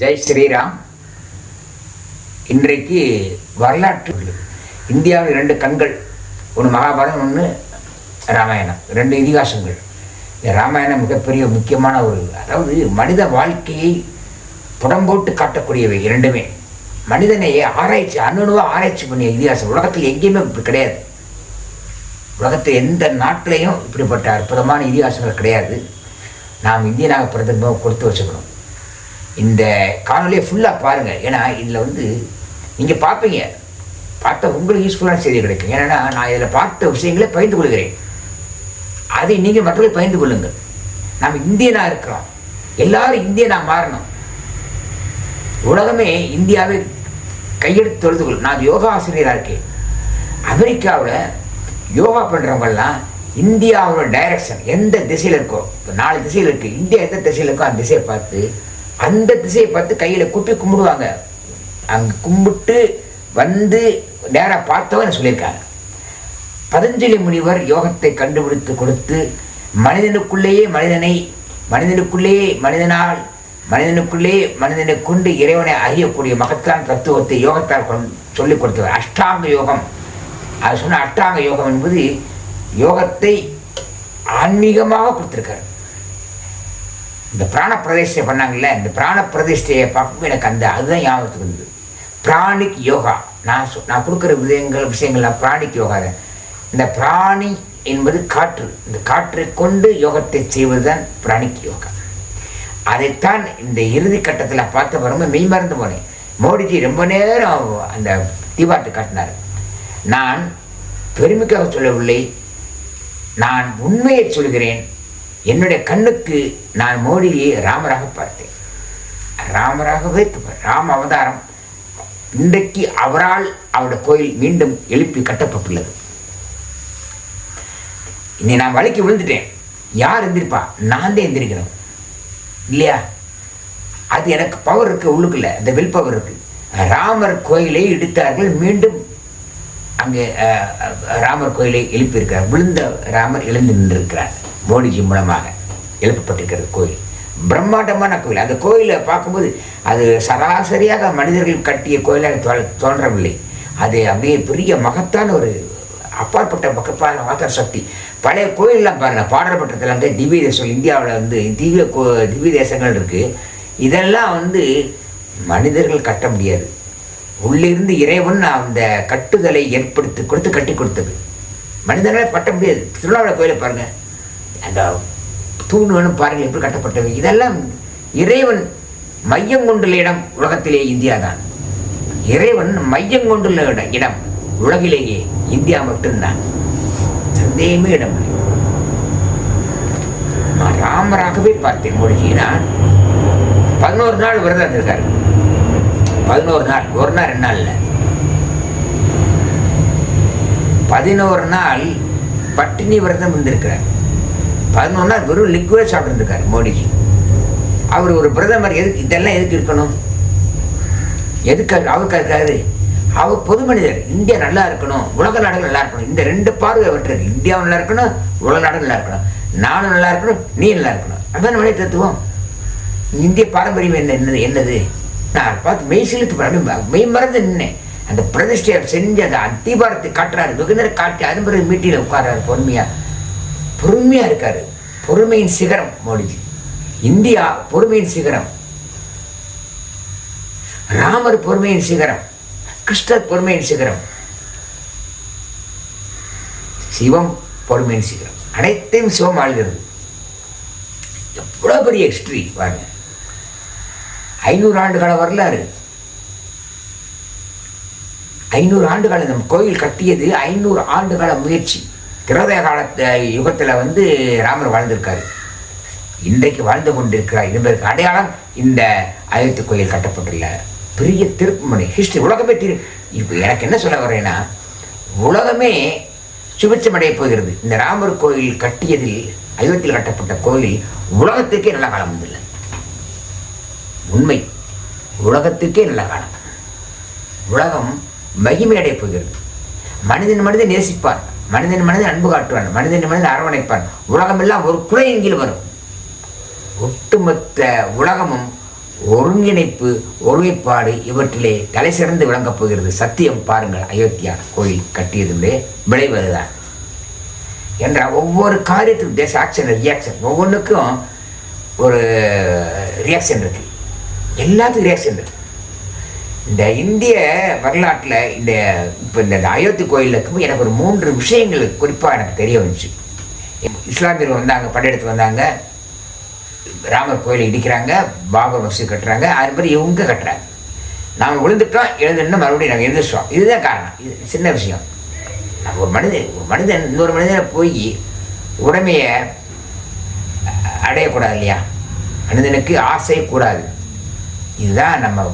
ஜெய் ஸ்ரீராம். இன்றைக்கு வரலாற்று இந்தியாவில் ரெண்டு கண்கள் ஒன்று மகாபாரதம் ஒன்று ராமாயணம். ரெண்டு இதிகாசங்கள். ராமாயணம் மிகப்பெரிய முக்கியமான ஒரு அதாவது மனித வாழ்க்கையை புடம்போட்டு காட்டக்கூடியவை இரண்டுமே. மனிதனை ஆராய்ச்சி அணுணுவாக ஆராய்ச்சி பண்ணிய இதிகாசம். உலகத்தில் எங்கேயுமே இப்படி கிடையாது. உலகத்தில் எந்த நாட்டிலையும் இப்படிப்பட்ட அற்புதமான இதிகாசங்கள் கிடையாது. நாம் இந்தியனாக பிறந்த கொடுத்து வச்சுக்கணும். இந்த காணொலியை ஃபுல்லாக பாருங்கள் ஏன்னா இதில் வந்து நீங்கள் பார்ப்பீங்க. பார்த்தா உங்களுக்கு யூஸ்ஃபுல்லான செய்தி கிடைக்கும். ஏன்னா நான் இதில் பார்த்த விஷயங்களை பகிர்ந்து கொள்கிறேன். அதை நீங்கள் மற்றவர்கள் பகிர்ந்து கொள்ளுங்கள். நாம் இந்தியனாக இருக்கிறோம். எல்லாரும் இந்தியனாக மாறணும். உலகமே இந்தியாவை கையெடுத்து தொழுது கொள். நான் யோகா ஆசிரியராக இருக்கேன். அமெரிக்காவில் யோகா பண்ணுறவங்கெல்லாம் இந்தியாவோட டைரக்ஷன் எந்த திசையில் இருக்கோ இப்போ நாலு திசையில் இருக்குது இந்தியா எந்த திசையில் இருக்கோ அந்த திசையை பார்த்து அந்த திசையை பார்த்து கையில் குப்பி கும்பிடுவாங்க. அங்கே கும்பிட்டு வந்து நேராக பார்த்தவன் சொல்லியிருக்காங்க. பதஞ்சலி முனிவர் யோகத்தை கண்டுபிடித்து கொடுத்து மனிதனுக்குள்ளேயே மனிதனை மனிதனுக்குள்ளேயே மனிதனால் மனிதனுக்குள்ளே மனிதனை கொண்டு இறைவனை அறியக்கூடிய மகத்தான தத்துவத்தை யோகத்தால் சொல்லிக் கொடுத்தவர். அஷ்டாங்க யோகம். அது சொன்ன அஷ்டாங்க யோகம் என்பது யோகத்தை ஆன்மீகமாக கொடுத்துருக்கார். இந்த பிராண பிரதிஷ்டை பண்ணாங்கல்ல இந்த பிராண பிரதிஷ்டையை பார்க்கும்போது எனக்கு அந்த அதுதான் ஞாபகத்துக்கு வந்தது. பிராணிக் யோகா. நான் சொ நான் கொடுக்குற விஷயங்கள் விஷயங்கள்லாம் பிராணிக் யோகா தான். இந்த பிராணி என்பது காற்று. இந்த காற்றை கொண்டு யோகத்தை செய்வதுதான் பிராணிக் யோகா. அதைத்தான் இந்த இறுதி கட்டத்தில் பார்த்த பிறகு மெய் மறந்து போனேன். மோடிஜி ரொம்ப நேரம் அந்த தீபாட்டு காட்டினார். நான் பெருமைக்காக சொல்லவில்லை. நான் உண்மையை சொல்கிறேன். என்னுடைய கண்ணுக்கு நான் மோடியை ராமராக பார்த்தேன். ராமராகவே ராம அவதாரம் இன்றைக்கு அவரால் அவருடைய கோயில் மீண்டும் எழுப்பி கட்டப்பட்டுள்ளது. இன்னை நான் வலிக்கு விழுந்துட்டேன். யார் எந்திரிப்பா? நான் தான் எந்திரிக்கணும். இல்லையா? அது எனக்கு பவர் இருக்குது உள்ளுக்குள்ள. இந்த வில் பவர் இருக்குது ராமர் கோயிலை இடித்தார்கள். மீண்டும் அங்கே ராமர் கோயிலை எழுப்பியிருக்கிறார். விழுந்த ராமர் எழுந்து நின்றிருக்கிறார். மோடிஜி மூலமாக எழுப்பப்பட்டிருக்கிறது கோயில். பிரம்மாண்டமான கோயில். அந்த கோயிலை பார்க்கும்போது அது சராசரியாக மனிதர்கள் கட்டிய கோயிலாக தோ- தோன்றவில்லை. அது அப்படியே பெரிய மகத்தான ஒரு அப்பாற்பட்ட மகப்பான மகத்தான சக்தி. பழைய கோயிலெலாம் பாருங்கள் பாடல்பட்டத்தில் வந்து திவ்ய தேசம் இந்தியாவில் வந்து திவ்ய கோ திவ்ய தேசங்கள் இருக்குது இதெல்லாம் வந்து மனிதர்கள் கட்ட முடியாது. உள்ளிருந்து இறைவன் அந்த கட்டுதலை ஏற்படுத்தி கொடுத்து கட்டி கொடுத்தது. மனிதர்களால் கட்ட முடியாது. திருவிழாவில் கோயிலை பாருங்கள் அந்த தூண் பாறைகள் எப்படி கட்டப்பட்டவை இதெல்லாம் இறைவன் மையம் கொண்டுள்ள இடம் உலகத்திலே இந்தியா தான் இறைவன் மையம் கொண்டுள்ள இடம் இடம் உலகிலேயே இந்தியா மட்டும்தான். சந்தேகமே இடம் நான் ராமராகவே பார்த்தேன் மோடிஜினா பதினோரு நாள் விரதம் இருந்திருக்காரு. பதினோரு நாள் ஒரு நாள் ரெண்டு நாள் பதினோரு நாள் பட்டினி விரதம் இருந்திருக்கிறார். பதினோரு நாள் வெறும் லிக்விட் சாப்பிட்டுருக்காரு மோடிஜி. அவர் ஒரு பிரதமர் எதுக்கு இதெல்லாம் எதுக்கு இருக்கணும்? எதுக்கு அவருக்கு இருக்காரு அவர் பொது மனிதர் இந்தியா நல்லா இருக்கணும் உலக நாடுகள் நல்லா இருக்கணும். இந்த ரெண்டு பார்வை அவர்கிட்ட இந்தியாவும் நல்லா இருக்கணும் உலக நாடுகள் நல்லா இருக்கணும். நானும் நல்லா இருக்கணும் நீ நல்லா இருக்கணும். அதான் மனித தத்துவம். இந்திய பாரம்பரியம் என்ன என்னது என்னது? நான் பார்த்து மெய் செலுத்து அப்படியே மெய் மறந்து நின்னேன். அந்த பிரதிஷ்டையை செஞ்சு அந்த அத்திபாரத்தை காட்டுறாரு. வெகுந்தர காட்டி அதன் பிறகு மீட்டியில் உட்கார்றாரு பொறுமையாக பொறுமையாக இருக்கார். பொறுமையின் சிகரம் மோடிஜி இந்தியா பொறுமையின் சிகரம். ராமர் பொறுமையின் சிகரம். கிருஷ்ணர் பொறுமையின் சிகரம். சிவம் பொறுமையின் சிகரம். அனைத்தையும் சிவம் ஆள்கிறது. எவ்வளோ பெரிய ஹிஸ்ட்ரி பாருங்க. ஐநூறு ஆண்டுகால வரலாறு. ஐநூறு ஆண்டு காலம் நம்ம கோயில் கட்டியது ஐநூறு ஆண்டு கால முயற்சி. திரோதய காலத்து யுகத்தில் வந்து ராமர் வாழ்ந்திருக்காரு. இன்றைக்கு வாழ்ந்து கொண்டிருக்கிறார் என்பதற்கு அடையாளம் இந்த அயோத்தி கோயில் கட்டப்பட்டுள்ள பெரிய திருப்புமனை ஹிஸ்டரி உலகமே திரு இப்போ எனக்கு என்ன சொல்ல வரேன்னா உலகமே சுபிச்சமடைய போகிறது. இந்த ராமர் கோயில் கட்டியதில் அயோத்தியில் கட்டப்பட்ட கோயில் உலகத்துக்கே நல்ல காலம் வந்தில்லை உண்மை உலகத்துக்கே நல்ல காலம். உலகம் மகிமையடைய போகிறது. மனிதன் மனிதன் நேசிப்பார் மனிதன் மனிதன் அன்பு காட்டுவான் மனிதன் மனிதன் அரவணைப்பான். உலகமெல்லாம் ஒரு குறை கீழ் வரும். ஒட்டுமொத்த உலகமும் ஒருங்கிணைப்பு ஒருமைப்பாடு இவற்றிலே தலை சிறந்து விளங்கப் போகிறது. சத்தியம் பாருங்கள் அயோத்தியா கோயில் கட்டியதிலே விளைவதுதான். என்ற ஒவ்வொரு காரியத்துக்கும் தேச ஆக்ஷன் ரியாக்ஷன் ஒவ்வொன்றுக்கும் ஒரு ரியாக்ஷன் இருக்குது எல்லாத்துக்கும் ரியாக்ஷன் இருக்குது இந்த இந்திய வரலாற்றில் இந்த இப்போ இந்த அயோத்தி கோயிலுக்கு எனக்கு ஒரு மூன்று விஷயங்கள் குறிப்பாக எனக்கு தெரிய வந்துச்சு. இஸ்லாமியர்கள் வந்தாங்க படையெடுத்து வந்தாங்க. ராமர் கோயிலை இடிக்கிறாங்க பாபர் மசூதி கட்டுறாங்க அது மாதிரி இவங்க கட்டுறாங்க. நாம் விழுந்துட்டோம் எழுதுனா மறுபடியும் நாங்கள் எழுதிச்சோம் இதுதான் காரணம். இது சின்ன விஷயம். நம்ம ஒரு மனிதன் ஒரு மனிதன் இன்னொரு மனிதனை போய் உடமையை அடையக்கூடாது இல்லையா? மனிதனுக்கு ஆசை கூடாது. இதுதான் நம்ம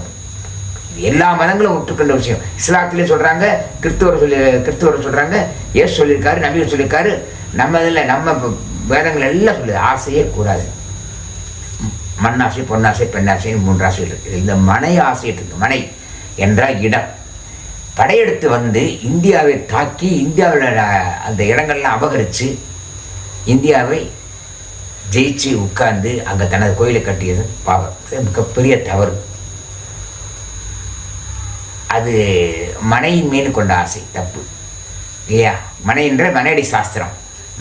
எல்லா மதங்களும் ஒற்றுக்கொண்ட விஷயம். இஸ்லாத்திலே சொல்கிறாங்க கிறிஸ்துவர் சொல்லி கிறிஸ்துவர் சொல்கிறாங்க ஏசு சொல்லியிருக்காரு நபி சொல்லியிருக்காரு. நம்ம இதில் நம்ம வேதங்கள் எல்லாம் சொல்லுது. ஆசையே கூடாது. மண்ணாசை பொன்னாசை பெண்ணாசைன்னு மூன்று ஆசை இருக்குது இந்த மனை ஆசை இருக்குது மனை என்றால் இடம். படையெடுத்து வந்து இந்தியாவை தாக்கி இந்தியாவில் அந்த இடங்கள்லாம் அபகரித்து இந்தியாவை ஜெயிச்சு உட்கார்ந்து அங்கே தனது கோயிலை கட்டியது பாவம். மிகப்பெரிய தவறு. அது மனையின் மீன் கொண்ட ஆசை தப்பு. இல்லையா? மனை என்ற மனையடி சாஸ்திரம்.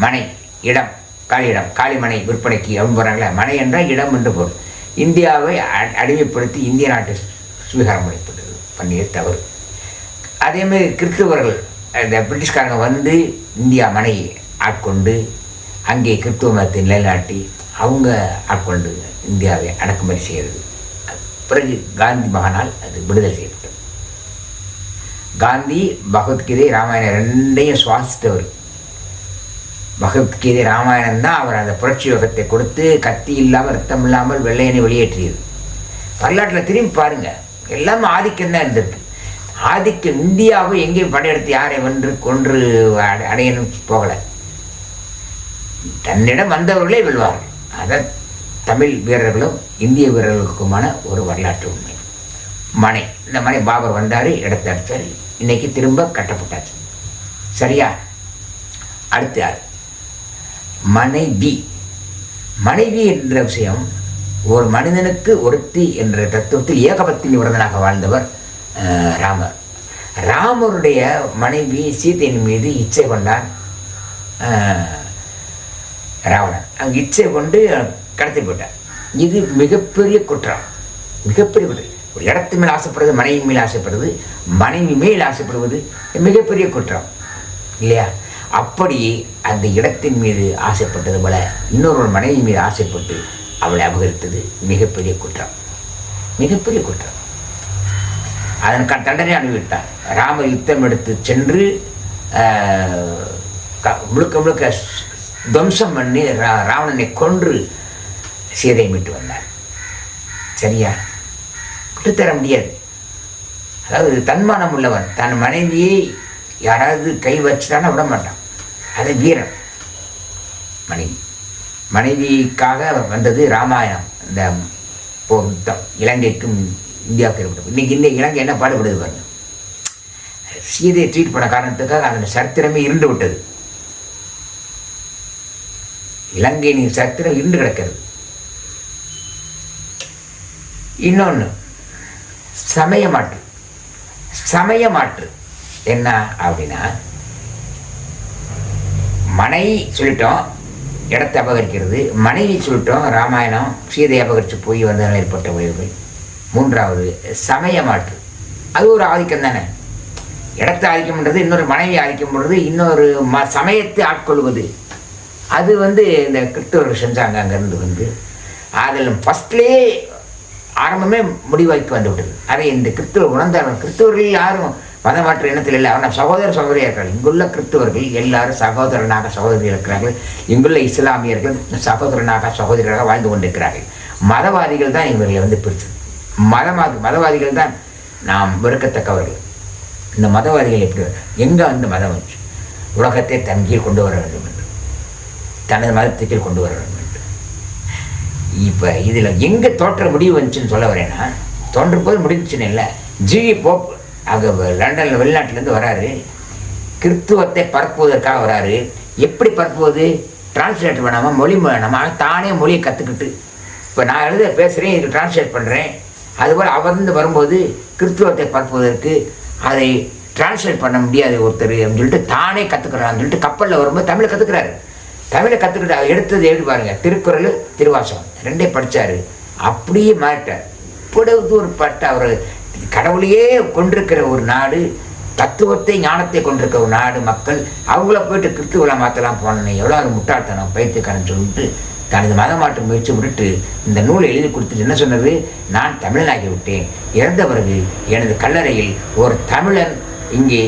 மனை இடம் காலி இடம். காளிமனை விற்பனைக்கு அப்படின்னு போகிறாங்களே மனை என்றால் இடம் என்று பொருள். இந்தியாவை அடிமைப்படுத்தி இந்திய நாட்டை சுவீகாரம் பண்ணப்பட்டது பண்ணிய தவறு. அதேமாதிரி கிறிஸ்துவர்கள் இந்த பிரிட்டிஷ்காரங்க வந்து இந்தியா மனை ஆட்கொண்டு அங்கே கிறிஸ்துவ மதத்தை நிலைநாட்டி அவங்க ஆட்கொண்டு இந்தியாவை அடக்குமதி செய்கிறது. பிறகு காந்தி மகனால் அது விடுதலை செய்யப்பட்டது. காந்தி பகவத்கீதை ராமாயணம் ரெண்டையும் சுவாசித்தவர். பகவத்கீதை ராமாயணம் தான் அவர் அந்த புரட்சி யோகத்தை கொடுத்து கத்தி இல்லாமல் ரத்தம் இல்லாமல் வெள்ளையனை வெளியேற்றியது. வரலாற்றில் திரும்பி பாருங்க. எல்லாமே ஆதிக்கம் தான் இருந்திருக்கு. ஆதிக்கம் இந்தியாவை எங்கேயும் படையெடுத்து யாரை வென்று கொன்று அடை- அடையணும் போகலை. தன்னிடம் வந்தவர்களே வெல்வார்கள். அதை தமிழ் வீரர்களும் இந்திய வீரர்களுக்குமான ஒரு வரலாற்று உண்மை. மனை இந்த மனை பாபர் வந்தார் இடத்தை அடித்தார் இன்னைக்கு திரும்ப கட்டப்பட்டாச்சு. சரியா? அடுத்து யார்? மனைவி. மனைவி என்ற விஷயம் ஒரு மனிதனுக்கு ஒருத்தி என்ற தத்துவத்தில் ஏகபத்தினி விரதனாக வாழ்ந்தவர் ராமர். ராமருடைய மனைவி சீதையின் மீது இச்சை கொண்டான் ராவணன். அங்கே இச்சை கொண்டு கடத்தி போட்டார். இது மிகப்பெரிய குற்றம். மிகப்பெரிய குற்றம். ஒரு இடத்து மேல் ஆசைப்படுறது மனைவி மேல் ஆசைப்படுறது மனைவி மேல் ஆசைப்படுவது மிகப்பெரிய குற்றம். இல்லையா? அப்படி அந்த இடத்தின் மீது ஆசைப்பட்டது போல இன்னொரு மனைவி மீது ஆசைப்பட்டு அவளை அபகரித்தது மிகப்பெரிய குற்றம். மிகப்பெரிய குற்றம். அதன் க- தண்டனை அனுபவித்தார். ராமர் யுத்தம் எடுத்து சென்று க- முழுக்க முழுக்க துவம்சம் பண்ணி ரா- ராவணனை கொன்று சீதையை மீட்டு வந்தார். சரியா? விட்டுத்தர முடியாது. அதாவது தன்மானம் உள்ளவன் தன் மனைவியை யாராவது கை வச்சுட்டானா விட மாட்டான். அது வீரன். மனைவி. மனைவிக்காக வந்தது ராமாயணம். இந்த போர் யுத்தம் இலங்கைக்கும் இந்தியாவுக்கு ஏற்பட்டது. இன்றைக்கி இந்த இலங்கை என்ன பாடுபடுது பாருங்கள் சீதையை ட்ரீட் பண்ண காரணத்துக்காக அதன் சரித்திரமே இருண்டு விட்டது. இலங்கையின் சரித்திரம் இருண்டு கிடக்கிறது. இன்னொன்று சமய மாற்று சமய மாற்று என்ன அப்படின்னா மனை சொல்லிட்டோம் இடத்தை அபகரிக்கிறது. மனைவி சொல்லிட்டோம் ராமாயணம் சீதை அபகரித்து போய் வந்ததால் ஏற்பட்ட விளைவுகள் மூன்றாவது சமய மாற்று அது ஒரு ஆதிக்கம் தானே. இடத்தை ஆதிக்கம்ன்றது இன்னொரு மனைவி ஆதிக்கம் பண்ணுறது இன்னொரு ம சமயத்தை ஆட்கொள்வது. அது வந்து இந்த கிறிஸ்தவர்கள் செஞ்சாங்க அங்கேருந்து வந்து. அதில் ஃபஸ்ட்லேயே ஆரம்பமே முடிவாய்க்கு வந்து விட்டது அதை இந்த கிறிஸ்துவர் உணர்ந்தவர்கள் கிறிஸ்தவர்கள் யாரும் மதமாற்ற இனத்தில் இல்லை. ஆனால் சகோதர சகோதரியாக இருக்கிறார்கள் இங்குள்ள கிறிஸ்தவர்கள் எல்லாரும் சகோதரனாக சகோதரி இருக்கிறார்கள். இங்குள்ள இஸ்லாமியர்கள் சகோதரனாக சகோதரியாக வாழ்ந்து கொண்டிருக்கிறார்கள். மதவாதிகள் தான் இவர்களை வந்து பிரித்தது. மதவாதி மதவாதிகள் தான் நாம் வெறுக்கத்தக்கவர்கள். இந்த மதவாதிகள் எப்படி எங்கே வந்து மதம் வச்சு உலகத்தை தன் கீழ் கொண்டு வர வேண்டும் என்று? தனது மதத்துக்கு கொண்டு வர வேண்டும். இப்போ இதில் எங்கே தோற்ற முடிவு வந்துச்சுன்னு சொல்ல வரேன்னா தோன்ற போது முடிஞ்சுன்னு இல்லை. ஜிஇ போப் அங்கே லண்டனில் வெளிநாட்டிலேருந்து வராரு. கிறித்துவத்தை பரப்புவதற்காக வராரு. எப்படி பரப்புவது? டிரான்ஸ்லேட் பண்ணாமல் மொழி வேணாமா தானே மொழியை கற்றுக்கிட்டு இப்போ நான் எழுத பேசுகிறேன் இதுக்கு டிரான்ஸ்லேட் பண்ணுறேன் அதுபோல் அவர்ந்து வரும்போது கிறித்துவத்தை பரப்புவதற்கு அதை டிரான்ஸ்லேட் பண்ண முடியாது ஒருத்தர் அப்படின்னு சொல்லிட்டு தானே கற்றுக்கிறான்னு சொல்லிட்டு கப்பலில் வரும்போது தமிழை கற்றுக்கிறாரு தமிழை கற்றுக்கிட்ட எடுத்தது எப்படி பாருங்க? திருக்குறள் திருவாசகம். ரெண்டே படித்தார் அப்படியே மாறிட்டார். இப்படி ஒரு பட்ட அவர் கடவுளையே கொண்டிருக்கிற ஒரு நாடு தத்துவத்தை ஞானத்தை கொண்டிருக்கிற ஒரு நாடு மக்கள் அவங்கள போயிட்டு கிறிஸ்துவலை மாற்றலாம் போனேன் எவ்வளோ ஒரு முட்டாள்தனம் பைத்தியக்காரன் சொல்லிட்டு தனது மதமாற்றம் முயற்சி விட்டுட்டு இந்த நூலை எழுதி கொடுத்துட்டு என்ன சொன்னது? நான் தமிழனாகி விட்டேன். இறந்த பிறகு எனது கல்லறையில் ஒரு தமிழன் இங்கே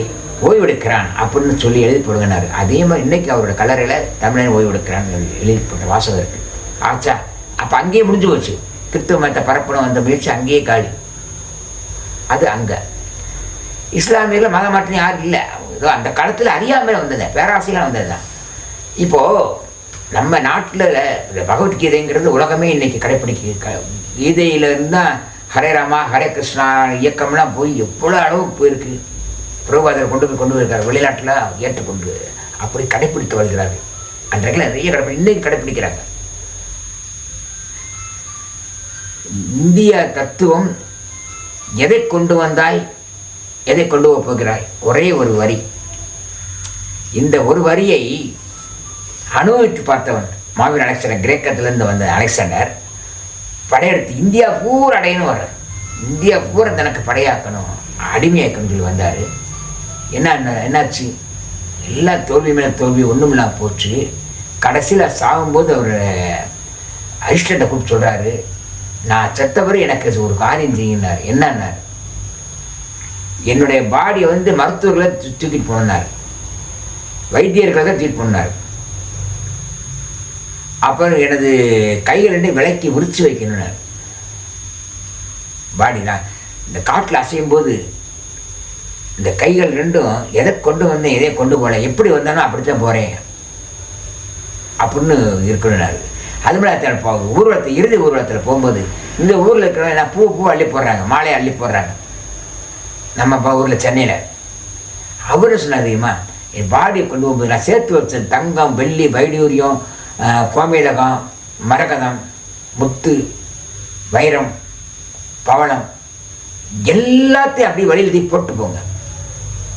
ஓய்வெடுக்கிறான் அப்படின்னு சொல்லி எழுதி போடுங்கனாரு அதே மாதிரி இன்றைக்கி அவரோட கலரில் தமிழன் ஓய்வெடுக்கிறான் எழுதி போட்ட வாசகம் இருக்குது ஆச்சா? அப்போ அங்கேயே முடிஞ்சு போச்சு. கிறிஸ்துவ மதத்தை பரப்பணும் அந்த முயற்சி அங்கேயே காலி. அது அங்கே. இஸ்லாமியர்கள் மத மாற்றம் யாரும் இல்லை. ஏதோ அந்த காலத்தில் அறியாமல் வந்தது. பேராசையெல்லாம் வந்தது தான் இப்போது நம்ம நாட்டில் இந்த பகவத்கீதைங்கிறது உலகமே இன்னைக்கு கடைப்பிடிக்க. க கீதையிலேருந்து தான் ஹரே ராமா ஹரே கிருஷ்ணா இயக்கம்லாம் போய் எவ்வளோ அளவுக்கு போயிருக்கு. பிரபுபாதர் கொண்டு போய் கொண்டு போயிருக்கார் வெளிநாட்டில் ஏற்றுக்கொண்டு அப்படி கடைப்பிடித்து வருகிறார்கள் அன்றைக்கு நிறைய கடைப்பிடி இன்னைக்கு கடைப்பிடிக்கிறாங்க. இந்திய தத்துவம் எதை கொண்டு வந்தாய் எதை கொண்டு போக போகிறாய்? ஒரே ஒரு வரி. இந்த ஒரு வரியை அனுபவித்து பார்த்தவன் மாவீர் அலெக்சாண்டர் கிரேக்கத்திலிருந்து வந்த அலெக்சாண்டர் படையெடுத்து இந்தியா பூரா அடையணும் வர்றார். இந்தியா பூரா தனக்கு படையாக்கணும் அடிமையாக்கணும்னு சொல்லி வந்தார். என்ன என்னாச்சு? எல்லா தோல்வி மேலே தோல்வி ஒன்றுமில்லா போச்சு. கடைசியில் சாகும்போது அவர் அரிஸ்டண்ட்டை கூப்பிட்டு சொல்கிறாரு நான் செத்தவரை எனக்கு ஒரு காரியம் செய்யினார் என்னன்னார்? என்னுடைய பாடியை வந்து மருத்துவர்களை தூக்கிட்டு போனார். வைத்தியர்களை தான் தூக்கிட்டு போனார் அப்புறம் எனது கைகள் ரெண்டு விலைக்கு விரிச்சு வைக்கணும்னார். பாடி நான் இந்த காட்டில் அசையும் போது இந்த கைகள் ரெண்டும் எதை கொண்டு வந்தேன் எதை கொண்டு போனேன் எப்படி வந்தானோ அப்படித்தான் போகிறேன் அப்படின்னு இருக்கணும்னாரு. அது மாதிரி போ ஊர்வலத்தில் இறுதி ஊர்வலத்தில் போகும்போது இந்த ஊரில் இருக்கிறவங்க என்ன பூ பூ அள்ளி போடுறாங்க மாலையை அள்ளி போடுறாங்க. நம்ம இப்போ ஊரில் சென்னையில். அவரும் சொன்னார் தெரியுமா என் பாடியை கொண்டு போகும்போது நான் சேர்த்து வச்ச தங்கம் வெள்ளி வைடூரியம் கோமேதகம் மரகதம் முத்து வைரம் பவளம் எல்லாத்தையும் அப்படியே வழியில் போட்டு போங்க.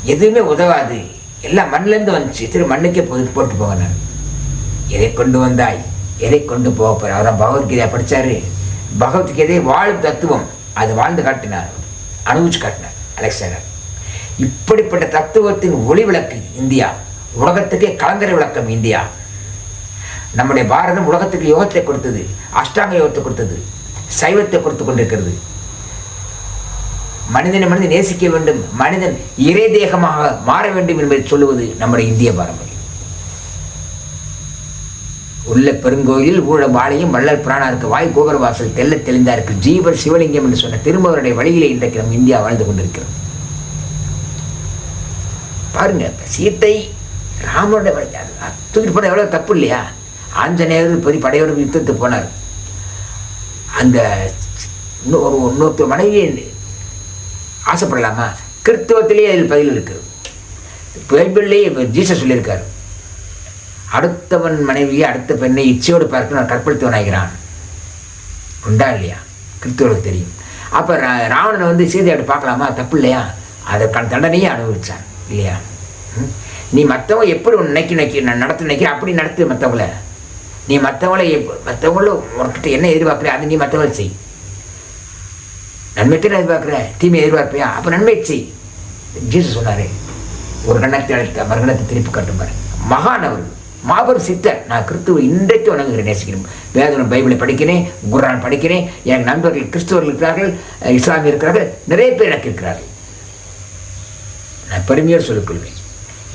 எதுவுமே உதவாது. எல்லாம் மண்ணிலேருந்து வந்துச்சு. திரு மண்ணுக்கே போய் போட்டு போங்க நான். எதை கொண்டு வந்தாய்? எதை கொண்டு போக போற? அவரான் பகவத்கீதை படிச்சாரு. பகவத்கீதை வாழும் தத்துவம். அது வாழ்ந்து காட்டினார். அனுபவிச்சு காட்டினார் அலெக்சாண்டர். இப்படிப்பட்ட தத்துவத்தின் ஒளி விளக்கு இந்தியா. உலகத்துக்கே கலங்கரை விளக்கம் இந்தியா. நம்முடைய பாரதம் உலகத்துக்கு யோகத்தை கொடுத்தது. அஷ்டாங்க யோகத்தை கொடுத்தது. சைவத்தை கொடுத்து கொண்டிருக்கிறது. மனிதனை மனிதன் நேசிக்க வேண்டும் மனிதன் இறை தேகமாக மாற வேண்டும் என்பதை சொல்லுவது நம்முடைய இந்திய பாரம்பரியம். உள்ள பெருங்கோயில் ஊழ வாழையும் வள்ளல் பிராணாருக்கு வாய் கோபுரவாசல் தெல்ல தெளிந்தாருக்கு ஜீவர் சிவலிங்கம் என்று சொன்ன திரும்பவருடைய வழியிலே இன்றைக்கு நம்ம இந்தியா வாழ்ந்து கொண்டிருக்கிறோம் பாருங்க சீத்தை ராமனுடைய வழி அது தூக்கிட்டு போன எவ்வளோ தப்பு இல்லையா? ஆஞ்சநேயர் பெரிய படையோடு யுத்தத்துக்கு போனார். அந்த இன்னொரு இன்னொருத்தர் மனைவியை ஆசைப்படலாமா? கிறித்துவத்திலேயே அதில் பதில் இருக்குது பைபிள்லேயே ஜீசஸ் சொல்லியிருக்காரு. அடுத்தவன் மனைவியை அடுத்த பெண்ணை இச்சையோடு பார்க்க நான் கற்பழித்தவனாகிறான். உண்டா இல்லையா? கிறிஸ்துவருக்கு தெரியும். அப்போ ராவணனை வந்து சீதையோடு பார்க்கலாமா? தப்பு இல்லையா? அதற்கான தண்டனையே அனுபவிச்சான். இல்லையா? ம்? நீ மற்றவங்க எப்படி உன்னை நினைக்க நினைக்க நான் நடத்த நினைக்கிற அப்படி நடத்து மற்றவங்கள நீ மற்றவங்கள எப் மற்றவங்களும் உன்கிட்ட என்ன எதிர்பார்க்குற அதை நீ மற்றவங்களை செய். நன்மைக்கு எதிர்பார்க்குற தீமை எதிர்பார்ப்பியா? அப்போ நன்மை செய் ஜீசஸ் சொன்னார் ஒரு கண்ணத்தை அழைத்த மறுகணத்தை திருப்பி காட்டும் பாரு. மாபெரும் சித்தர். நான் கிறிஸ்துவ இன்றைக்கு வணங்குகிறேன் நேசிக்கிறேன். வேதனம் பைபிளை படிக்கிறேன் குரான் படிக்கிறேன். என் நண்பர்கள் கிறிஸ்துவர்கள் இருக்கிறார்கள் இஸ்லாமிய இஸ்லாமியர் இருக்கிறார்கள் நிறைய பேர் எனக்கு இருக்கிறார்கள். நான் பெருமையோடு சொல்லிக்கொள்வேன்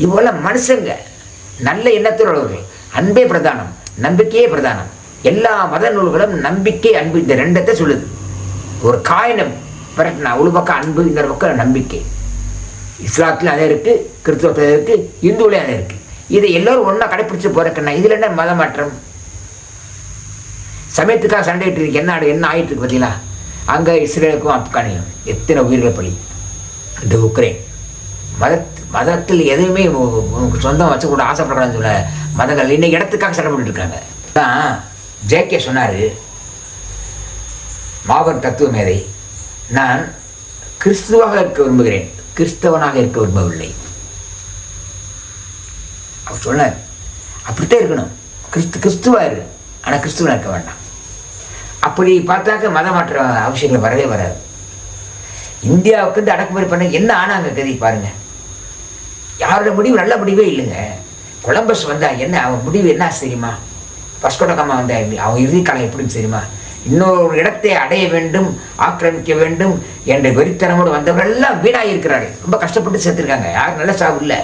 இவ்வளோ மனுஷங்க நல்ல எண்ணத்தில் உள்ளவர்கள். அன்பே பிரதானம் நம்பிக்கையே பிரதானம். எல்லா மத நூல்களும் நம்பிக்கை அன்பு இந்த ரெண்டத்தை சொல்லுது. ஒரு காயினை பிரட்டினா ஒரு பக்கம் அன்பு இந்த பக்கம் நம்பிக்கை. இஸ்லாத்தில் அதே இருக்குது கிறிஸ்துவத்தில் இருக்குது இந்துவிலையும் அதே இருக்குது இதை எல்லோரும் ஒன்றா கடைப்பிடிச்சு போகிறக்கண்ணா இதில் என்ன மத மாற்றம்? சமயத்துக்காக சண்டையிட்டு இருக்கு என்ன ஆடு என்ன ஆகிட்டு இருக்கு பார்த்தீங்களா? அங்கே இஸ்ரேலுக்கும் ஆப்கானியும் எத்தனை உயிர்களை பலி? இந்த உக்ரைன். மத மதத்தில் எதுவுமே உ- உனக்கு சொந்தம் வச்சுக்கூட ஆசைப்படக்கூடாதுன்னு சொல்ல மதங்கள் இன்னைக்கு இடத்துக்காக சண்டை போட்டுட்டு இருக்காங்க. தான் ஜேகே சொன்னார் மாவர் தத்துவ மேதை நான் கிறிஸ்துவாக இருக்க விரும்புகிறேன். கிறிஸ்தவனாக இருக்க விரும்பவில்லை. அவர் சொன்னார் அப்படித்தான் இருக்கணும். கிறிஸ்து கிறிஸ்துவாக இரு. ஆனால் கிறிஸ்துவனாக இருக்க வேண்டாம். அப்படி பார்த்தாக்க மத மாற்ற அவசியங்கள் வரவே வராது. இந்தியாவுக்கு வந்து அடக்குமுறை பண்ண என்ன ஆனாங்க கதி பாருங்கள் யாரோட முடிவு நல்ல முடிவே இல்லைங்க. கொலம்பஸ் வந்தா என்ன? அவன் முடிவு என்ன ஆச்சு தெரியுமா? பஸ்கோடகமா வந்தா அவன் இறுதி காலம் எப்படின்னு தெரியுமா? இன்னொரு இடத்தை அடைய வேண்டும் ஆக்கிரமிக்க வேண்டும் என்ற வெறித்தனமோடு வந்தவர்கள் எல்லாம் வீணாகி இருக்கிறார்கள் ரொம்ப கஷ்டப்பட்டு சேர்த்துருக்காங்க. யாரும் நல்ல சாவு இல்லை.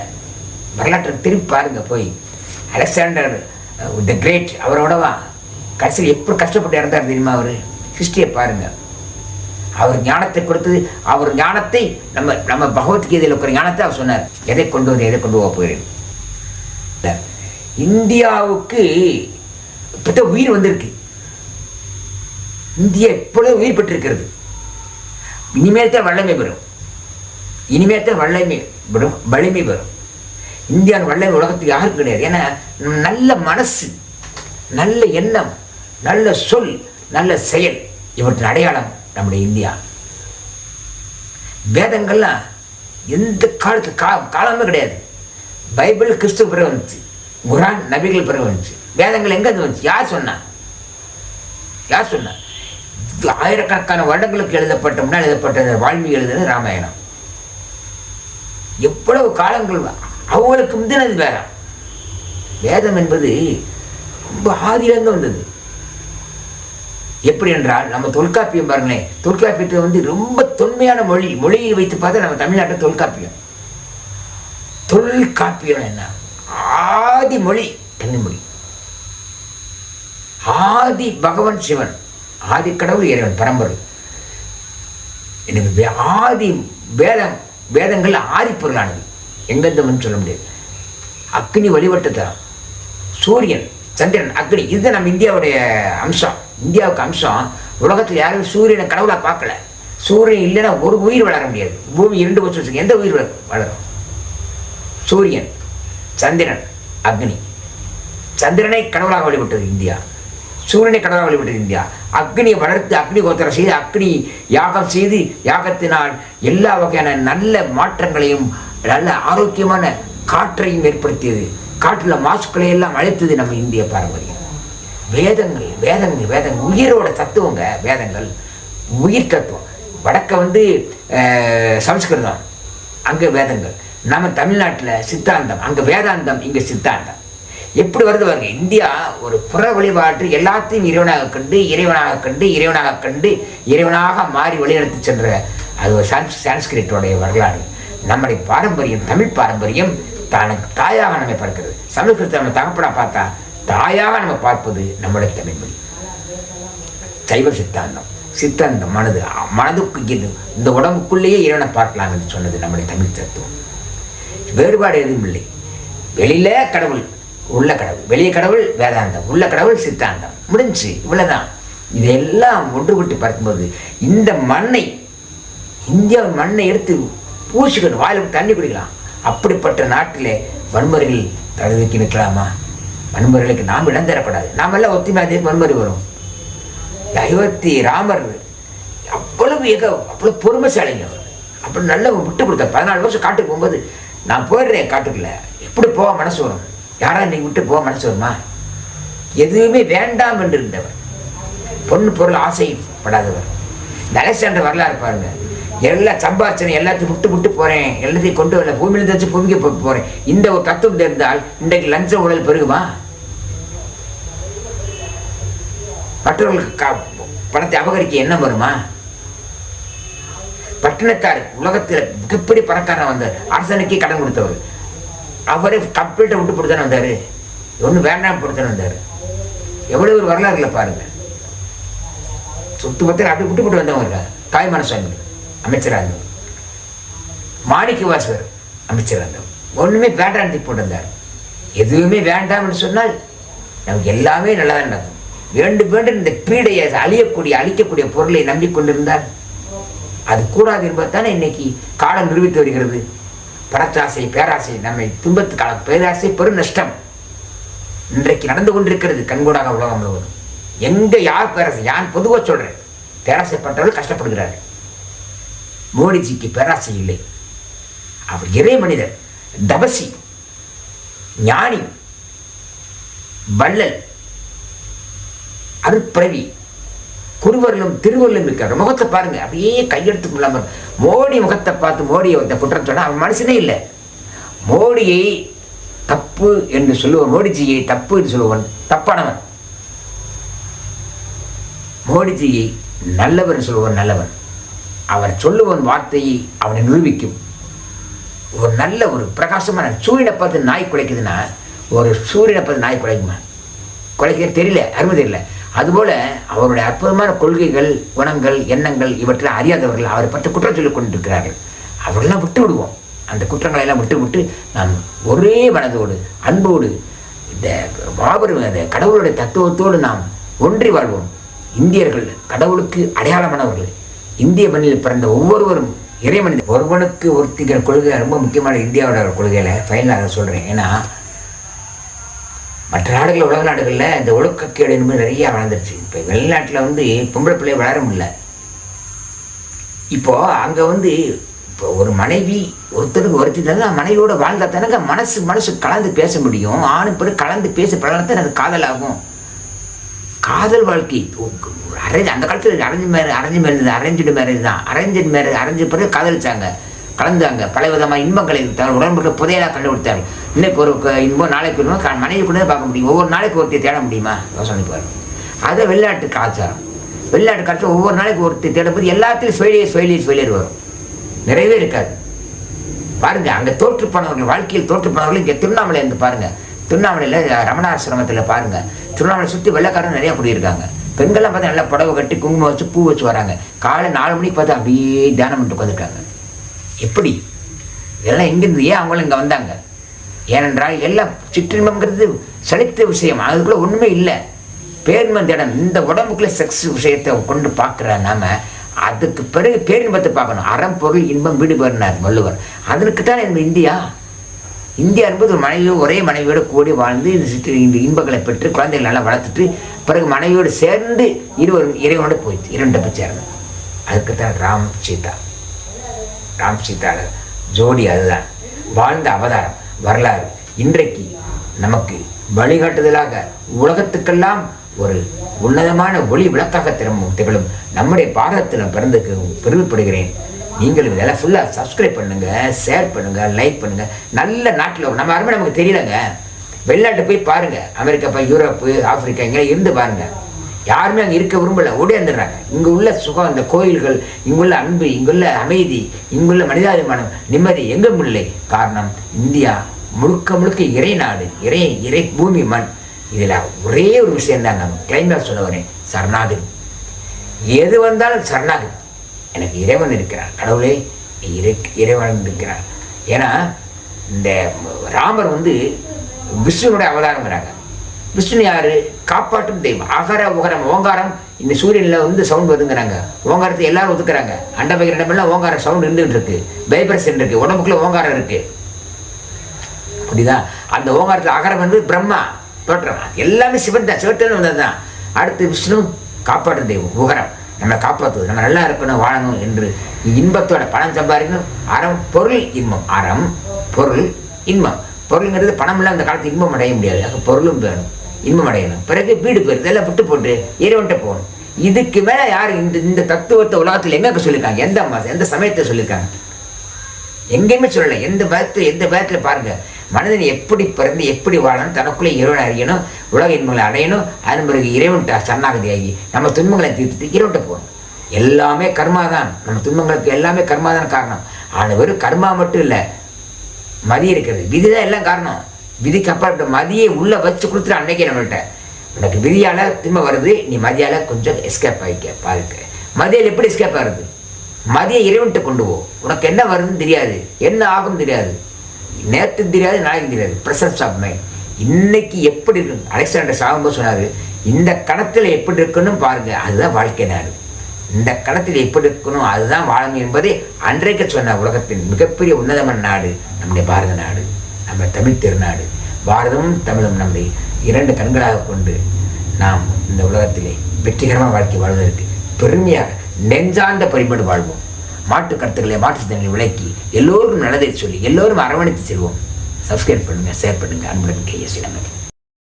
வரலாற்றை திருப்பி பாருங்க போய். அலெக்சாண்டர் த கிரேட் அவரோடவா கடைசியில் எப்படி கஷ்டப்பட்டு இறந்தார் தெரியுமா அவர்? ஹிஸ்டரியை பாருங்கள் அவர் ஞானத்தை கொடுத்தது அவர் ஞானத்தை நம்ம நம்ம பகவத்கீதையில் இருக்கிற ஞானத்தை அவர் சொன்னார். எதை கொண்டு வந்து எதை கொண்டு போக போகிறேன்? இந்தியாவுக்கு இப்போதான் உயிர் வந்திருக்கு. இந்தியா இப்பொழுது உயிர் பெற்றிருக்கிறது இனிமேல் தான் வல்லமை பெறும். இனிமேல் தான் வல்லமை பெறும் வலிமை பெறும். இந்தியாவின் வல்லமை உலகத்துக்கு யாருக்கும் கிடையாது. ஏன்னா நல்ல மனசு நல்ல எண்ணம் நல்ல சொல் நல்ல செயல் இவற்றின் அடையாளம் நம்முடைய இந்தியா. வேதங்கள்லாம் எந்த காலத்து கா காலமே கிடையாது. பைபிள் கிறிஸ்துவ பிறகு வந்துச்சு. குரான் நபிகள் பிறகு வந்துச்சு. வேதங்கள் எங்கே இருந்து வந்துச்சு? யார் சொன்னா? யார் சொன்னா? ஆயிரக்கணக்கான வருடங்களுக்கு எழுதப்பட்ட முன்னால் எழுதப்பட்ட வாழ்வி எழுதுனது ராமாயணம். எவ்வளவு காலங்கள் அவங்களுக்கு முந்தினது வேதம் வேதம் என்பது ரொம்ப ஆதியிலிருந்து வந்தது. எப்படி என்றால் நம்ம தொல்காப்பியம் பாருங்களேன். தொல்காப்பியத்தை வந்து ரொம்ப தொன்மையான மொழி மொழியை வைத்து பார்த்தா நம்ம தமிழ்நாட்டில் தொல்காப்பியம். தொல்காப்பியம் என்ன? ஆதி மொழி தமிழ் மொழி. ஆதி பகவான் சிவன். ஆதி கடவுள் இறைவன் பரம்பரை எனக்கு வே- ஆதி வேதம் வேதங்கள் ஆதி பொருளானது எங்கெந்தவன் சொல்ல முடியாது. அக்னி வழிபட்டு தரம் சூரியன் சந்திரன் அக்னி இதுதான் நம்ம இந்தியாவுடைய அம்சம். இந்தியாவுக்கு அம்சம் உலகத்தில் யாரும் சூரியனை கடவுளாக பார்க்கல. சூரியன் இல்லைன்னா ஒரு உயிர் வளர முடியாது. பூமி இரண்டு வருஷம் எந்த உயிர் வளரும். சூரியன் சந்திரன் அக்னி. சந்திரனை கடவுளாக வழிபட்டது இந்தியா. சூரியனை கடவுளாக வழிபட்டது இந்தியா. அக்னியை வளர்த்து அக்னி கோத்திரம் செய்து அக்னி யாகம் செய்து யாகத்தினால் எல்லா வகையான நல்ல மாற்றங்களையும் நல்ல ஆரோக்கியமான காற்றையும் ஏற்படுத்தியது. காற்றில் மாசுக்களை எல்லாம் அழைத்தது நம்ம இந்திய பாரம்பரியம். வேதங்கள் வேதங்கள் வேதங்கள். உயிரோட தத்துவங்க வேதங்கள். உயிர் தத்துவம். வடக்க வந்து சம்ஸ்கிருதம் சமஸ்கிருதம். அங்கே வேதங்கள். நம்ம தமிழ்நாட்டில் சித்தாந்தம். அங்கே வேதாந்தம் இங்கே சித்தாந்தம். எப்படி வருது பாருங்க இந்தியா ஒரு புற வழிபாட்டு எல்லாத்தையும் இறைவனாக கண்டு இறைவனாக கண்டு இறைவனாக கண்டு இறைவனாக மாறி வழிநடத்தி சென்ற அது ஒரு சான்ஸ் சான்ஸ்கிரிட்டோடைய வரலாறு. நம்முடைய பாரம்பரியம் தமிழ் பாரம்பரியம் தனக்கு தாயாக நம்மை பார்க்கிறது. சமஸ்கிருதத்தை நம்ம தகப்பனா பார்த்தா தாயாக நம்ம பார்ப்பது நம்முடைய தமிழ் மொழி. சைவ சித்தாந்தம் சித்தாந்தம் மனது மனதுக்கு இது இந்த உடம்புக்குள்ளேயே இறைவனை பார்க்கலாம் என்று சொன்னது நம்முடைய தமிழ் தத்துவம். வேறுபாடு எதுவும் இல்லை. வெளியில கடவுள் உள்ள கடவுள் வெளிய கடவுள் வேதாந்தம் உள்ள கடவுள் சித்தாந்தம். முடிஞ்சு இவ்வளோதான் இதெல்லாம் ஒன்றுபட்டு பார்க்கும்போது இந்த மண்ணை இந்தியாவின் மண்ணை எடுத்து பூசிக்கணும் வாயில் தண்ணி குடிக்கலாம். அப்படிப்பட்ட நாட்டிலே வன்முறைகள் தடுக்கி நிற்கலாமா? வன்முறைகளுக்கு நாம் இடம் தரப்படாது நாம் எல்லாம் ஒத்துமையாக வன்முறை வரும். அயோத்தி ராமர் அவ்வளவு எக அவ்வளோ பொறுமைசாலிங்க அவர். அப்படி நல்ல விட்டு கொடுத்தார் பதினாலு வருஷம் காட்டுக்கு போகும்போது நான் போயிடுறேன் காட்டுக்குள்ள. எப்படி போக மனசு வரும்? யாரா விட்டு போக மனசு வருமா? எதுவுமே வேண்டாம் என்று இருந்தவர். பொண்ணு பொருள் ஆசைப்படாதவர். இந்த அலெக்சாண்டர் வரலாறு பாருங்க. எல்லா சம்பார்ச்சனை எல்லாத்தையும் விட்டு விட்டு போறேன். எல்லாத்தையும் கொண்டு வரல. பூமியில தச்சு பூமிக்கு போகிறேன் போறேன். இந்த ஒரு தத்துவம் தெரிந்தால் இன்றைக்கு லஞ்ச ஊழல் பெருகுமா? மற்றவர்களுக்கு பணத்தை அபகரிக்க என்ன வருமா? பட்டினத்தார் உலகத்தில் மிகப்பெரிய பணக்காரன் வந்தார். அரசனுக்கே கடன் கொடுத்தவர். அவரே கம்ப்ளீட்டை விட்டு போட்டு வந்தார். ஒன்றும் வேண்டாம் போட்டு தானே வந்தார். எவ்வளோ ஒரு வரலாறுல பாருங்கள் சுத்து பத்திரம் அப்படி விட்டு போட்டு வந்தவங்க இருக்காங்க தாய்மான சுவாமி அமைச்சராக இருந்தவர் மாணிக்க வாசகர் அமைச்சராக இருந்தவர் ஒன்றுமே வேண்டாம் தூக்கி போட்டு வந்தார். எதுவுமே வேண்டாம்னு சொன்னால் நமக்கு எல்லாமே நல்லா தான் நடக்கும். வேண்டும் வேண்டும் இந்த பீடையை அழியக்கூடிய அழிக்கக்கூடிய பொருளை நம்பிக்கொண்டிருந்தால் அது கூடாது என்பதுதானே இன்னைக்கு காலம் நிரூபித்து வருகிறது. பணத்தாசை பேராசை நம்மை துன்பத்து காலம் பேராசை பெரும் நஷ்டம். இன்றைக்கு நடந்து கொண்டிருக்கிறது கண்கூடாக உலகம் முழுவதும். எங்கே யார் பேராசை? யான் பொதுவாக சொல்கிறேன் பேராசை பண்ணுறவர்கள் கஷ்டப்படுகிறார். மோடிஜிக்கு பேராசை இல்லை. அவர் இறை மனிதர் தபசி ஞானி வள்ளல் அருட்பிறவி குருவர்களும் திருவள்ளும் இருக்கார் முகத்தை பாருங்க. அப்படியே கையெழுத்து இல்லாமல் மோடி முகத்தை பார்த்து மோடியை வந்த குற்றம் சொன்னால் அவன் மனுஷனே இல்லை. மோடியை தப்பு என்று சொல்லுவன். மோடிஜியை தப்பு என்று சொல்லுவன். தப்பானவன். மோடிஜியை நல்லவன் சொல்லுவன். நல்லவன். அவர் சொல்லுவன் வார்த்தையை அவனை நிரூபிக்கும். ஒரு நல்ல ஒரு பிரகாசமான சூரியனை பார்த்து நாய் குலைக்குதுன்னா ஒரு சூரியனை பார்த்து நாய் குலைக்குமா? குலைக்க தெரியல. அருமை தெரியல. அதுபோல அவருடைய அற்புதமான கொள்கைகள் குணங்கள் எண்ணங்கள் இவற்றை அறியாதவர்கள் அவரை பற்றி குற்றம் சொல்லிக் கொண்டிருக்கிறார்கள். அவரெல்லாம் விட்டு விடுவோம். அந்த குற்றங்களை எல்லாம் விட்டு விட்டு நாம் ஒரே மனதோடு அன்போடு இந்த மாபெரும் அந்த கடவுளுடைய தத்துவத்தோடு நாம் ஒன்றி வாழ்வோம். இந்தியர்கள் கடவுளுக்கு அடையாளமானவர்கள். இந்திய மண்ணில் பிறந்த ஒவ்வொருவரும் இறைமனிதன் ஒருவனுக்கு ஒருத்திக்கிற கொள்கை ரொம்ப முக்கியமான இந்தியாவோட கொள்கையில் ஃபைனலாக சொல்கிறேன் ஏன்னா மற்ற நாடுகள் உலக நாடுகளில் இந்த ஒழுக்கக்கேடு என்பது நிறைய வளர்ந்துருச்சு. இப்போ வெளிநாட்டில் வந்து பொம்பளை பிள்ளையை வளர முடியல. இப்போது அங்கே வந்து இப்போ ஒரு மனைவி ஒருத்தருக்கு ஒருத்தி தான் மனைவியோட வாழ்ந்தா தானே மனசு மனசு கலந்து பேச முடியும். ஆணும் பெரு கலந்து பேச பழகத்தான் அது காதல் ஆகும் காதல் வாழ்க்கை அரேஞ்ச் அந்த காலத்தில் arrange marriage arrange marriage arrange marriage தான் அரேஞ்சு மேரேஜ் அரேஞ்சு பிறகு காதலிச்சாங்க கலந்தாங்க. பல விதமாக இன்பங்களை கொடுத்தாங்க உடம்புக்கு புதையலாக கண்டுபிடித்தார்கள். இன்னைக்கு ஒரு இன்பம் நாளைக்கு ஒரு மனைவிக்குள்ளே பார்க்க முடியும்? ஒவ்வொரு நாளைக்கு ஒருத்தி தேட முடியுமா? யோசனை பாருங்க அதை வெளிநாட்டு கலாச்சாரம். வெளிநாட்டு கலாச்சாரம் ஒவ்வொரு நாளைக்கு ஒருத்தி தேடும்போது எல்லாத்துலையும் ஃபெயிலியர் ஃபெயிலியர் ஃபெயிலியர் வரும். நிறையவே இருக்காது. பாருங்கள் அங்கே தோற்று போனவர்கள் வாழ்க்கையில் தோற்று போனவர்கள் இங்கே திருவண்ணாமலை இருந்து பாருங்கள் திருவண்ணாமலையில் ரமணாசிரமத்தில் பாருங்கள் திருவண்ணாமலை சுற்றி வெள்ளக்காரன் நிறையா குடியிருக்காங்க. பெண்கள்லாம் பார்த்தா நல்லா புடவை கட்டி குங்குமம் வச்சு பூ வச்சு வராங்க. காலை நாலு மணிக்கு பார்த்தா அப்படியே தியானம் பண்ணிட்டு உட்காந்துருக்காங்க எப்படி? இதெல்லாம் எங்கேருந்து? ஏன் அவங்களும் இங்கே வந்தாங்க? ஏனென்றால் எல்லாம் சிற்றின்பம்ங்கிறது சலித்த விஷயம். அதுக்குள்ளே ஒன்றுமே இல்லை. பேரின்பம் தேடம் இந்த உடம்புக்குள்ள செக்ஸ் விஷயத்தை கொண்டு பார்க்குற நாம் அதுக்கு பிறகு பேரின்பத்தை பார்க்கணும். அறம் பொருள் இன்பம் வீடு பெறினார் வள்ளுவர். அதற்கு தான் இந்த இந்தியா. இந்தியா என்பது ஒரு மனைவியோ ஒரே மனைவியோடு கூடி வாழ்ந்து இந்த சிற்று இந்த இன்பங்களை பெற்று குழந்தைகள் நல்லா வளர்த்துட்டு பிறகு மனைவியோடு சேர்ந்து இருவரும் இறைவனோடு போயிடுச்சு இரண்டு பேர் சேரணும் அதுக்கு தான் ராம் சீதா. ராம் சீதா ஜோடி அதுதான். வாழ்ந்த அவதாரம். வரலாறு. இன்றைக்கு நமக்கு வழிகாட்டுதலாக உலகத்துக்கெல்லாம் ஒரு உன்னதமான ஒளி விளக்காக திறமும் திகழும் நம்முடைய பாரதத்தில் பிறந்து பெருமைப்படுகிறேன். நீங்களும் இதெல்லாம் ஃபுல்லாக சப்ஸ்கிரைப் பண்ணுங்கள் ஷேர் பண்ணுங்கள் லைக் பண்ணுங்கள் நல்ல நாட்டில் நம்ம யாருமே நமக்கு தெரியலங்க. வெளிநாட்டு போய் பாருங்கள் அமெரிக்கா போய் யூரோப்பு ஆப்பிரிக்கா இங்கே இருந்து பாருங்கள் யாருமே அங்கே இருக்க விரும்பல. ஓடியாந்துடுறாங்க இங்கே உள்ள சுகம் இந்த கோயில்கள் இங்குள்ள அன்பு இங்குள்ள அமைதி இங்குள்ள மனிதாபிமானம் நிம்மதி எங்கும் இல்லை. காரணம் இந்தியா முழுக்க முழுக்க இறை நாடு இறை இறை பூமி மண். இதில் ஒரே ஒரு விஷயம் தான் நம்ம கிளைமேட் சொல்ல வரேன். சரணாகதி. எது வந்தாலும் சரணாகதி. எனக்கு இறைவன் இருக்கிறான் கடவுளே இறை இறைவன் இருக்கிறான் ஏன்னா இந்த ராமர் வந்து விஷ்ணுனுடைய அவதாரங்கிறாங்க விஷ்ணு யாரு காப்பாற்றும் தெய்வம். அகர உகரம் ஓங்காரம் இந்த சூரியனில் வந்து சவுண்ட் வருதுங்கிறாங்க. ஓங்காரத்தை எல்லாரும் ஒதுக்குறாங்க. அண்டபகிர இடமெல்லாம் ஓங்காரம் சவுண்ட் இருந்துகிட்டு இருக்கு வைப்ரேஷன் இருக்கு உடம்புக்குள்ள ஓங்காரம் இருக்கு. அப்படிதான் அந்த ஓங்காரத்தில் அகரம் வந்து பிரம்மா தோற்றம். எல்லாமே சிவன் தான். சிவத்தன் வந்தது தான். அடுத்து விஷ்ணு காப்பாற்றும் தெய்வம் உகரம். நம்ம காப்பாற்றுவது நம்ம நல்லா இருக்கணும் வாழணும் என்று இன்பத்தோட பணம் சம்பாதிக்கணும். அறம் பொருள் இன்பம். அறம் பொருள் இன்பம். பொருளுங்கிறது பணம் இல்லை அந்த காலத்து இன்பம் அடைய முடியாது. அது பொருளும் வேணும். இன்பம் அடையணும் பிறகு வீடு போயிருது எல்லாம் விட்டு போட்டு இறைவன்ட்ட போகணும். இதுக்கு மேலே யார் இந்த இந்த தத்துவத்தை உலகத்தில் எங்கே சொல்லியிருக்காங்க எந்த மாதம் எந்த சமயத்தை சொல்லியிருக்காங்க எங்கேயுமே சொல்லலை. எந்த பயத்தில் எந்த பயத்தில் பாருங்க. மனிதன் எப்படி பிறந்து எப்படி வாழணும் தனக்குள்ளே இறைவன் அறியணும் உலக இன்பங்களை அடையணும் அதன் பிறகு இறைவன்ட்ட சரணாகதியாகி நம்ம துன்பங்களை தீர்த்துட்டு இறைவன்ட்ட போகணும். எல்லாமே கர்மா தான் நம்ம துன்பங்களுக்கு எல்லாமே கர்மா தான் காரணம். ஆனால் வெறும் கர்மா மட்டும் இல்லை மதி இருக்கிறது. விதி தான் எல்லாம் காரணம். விதிக்கு அப்புறம் மதியை உள்ளே வச்சு கொடுத்துரு அன்னைக்கே நம்மள்கிட்ட உனக்கு விதியால் திரும்ப வருது நீ மதியால் கொஞ்சம் எஸ்கேப் ஆகிக்க பாருக்கு மதியில் எப்படி எஸ்கேப் ஆகுது மதியை இறைவன்கிட்ட கொண்டு போ. உனக்கு என்ன வருதுன்னு தெரியாது. என்ன ஆகும் தெரியாது. நேற்று தெரியாது நாளைக்கு தெரியாது. ப்ரெசன்ஸ் ஆஃப் மைண்ட் இன்னைக்கு எப்படி இருக்கு? அலெக்சாண்டர் சாகும்போது சொன்னார் இந்த கணத்தில் எப்படி இருக்குன்னு பாருங்க அதுதான் வாழ்க்கை நாடு இந்த கணத்தில் எப்படி இருக்கணும் அதுதான் வாழணும் என்பதை அன்றைக்கு சொன்ன உலகத்தின் மிகப்பெரிய உன்னதமான நாடு நம்முடைய பாரத நாடு. நம்ம தமிழ் திருநாடு பாரதமும் தமிழும் நம்மை இரண்டு கண்களாக கொண்டு நாம் இந்த உலகத்திலே வெற்றிகரமாக வாழ்க்கை வாழ்வதற்கு பெருமையாக நெஞ்சார்ந்த பரிமாடு வாழ்வோம். மாட்டு கருத்துக்களை மாற்று சிந்தனை விளக்கி எல்லோரும் நல்லதை சொல்லி எல்லோரும் அரவணைத்து செல்வோம். சப்ஸ்கிரைப் பண்ணுங்கள் ஷேர் பண்ணுங்கள் அன்புடன் கையை சிலங்கள்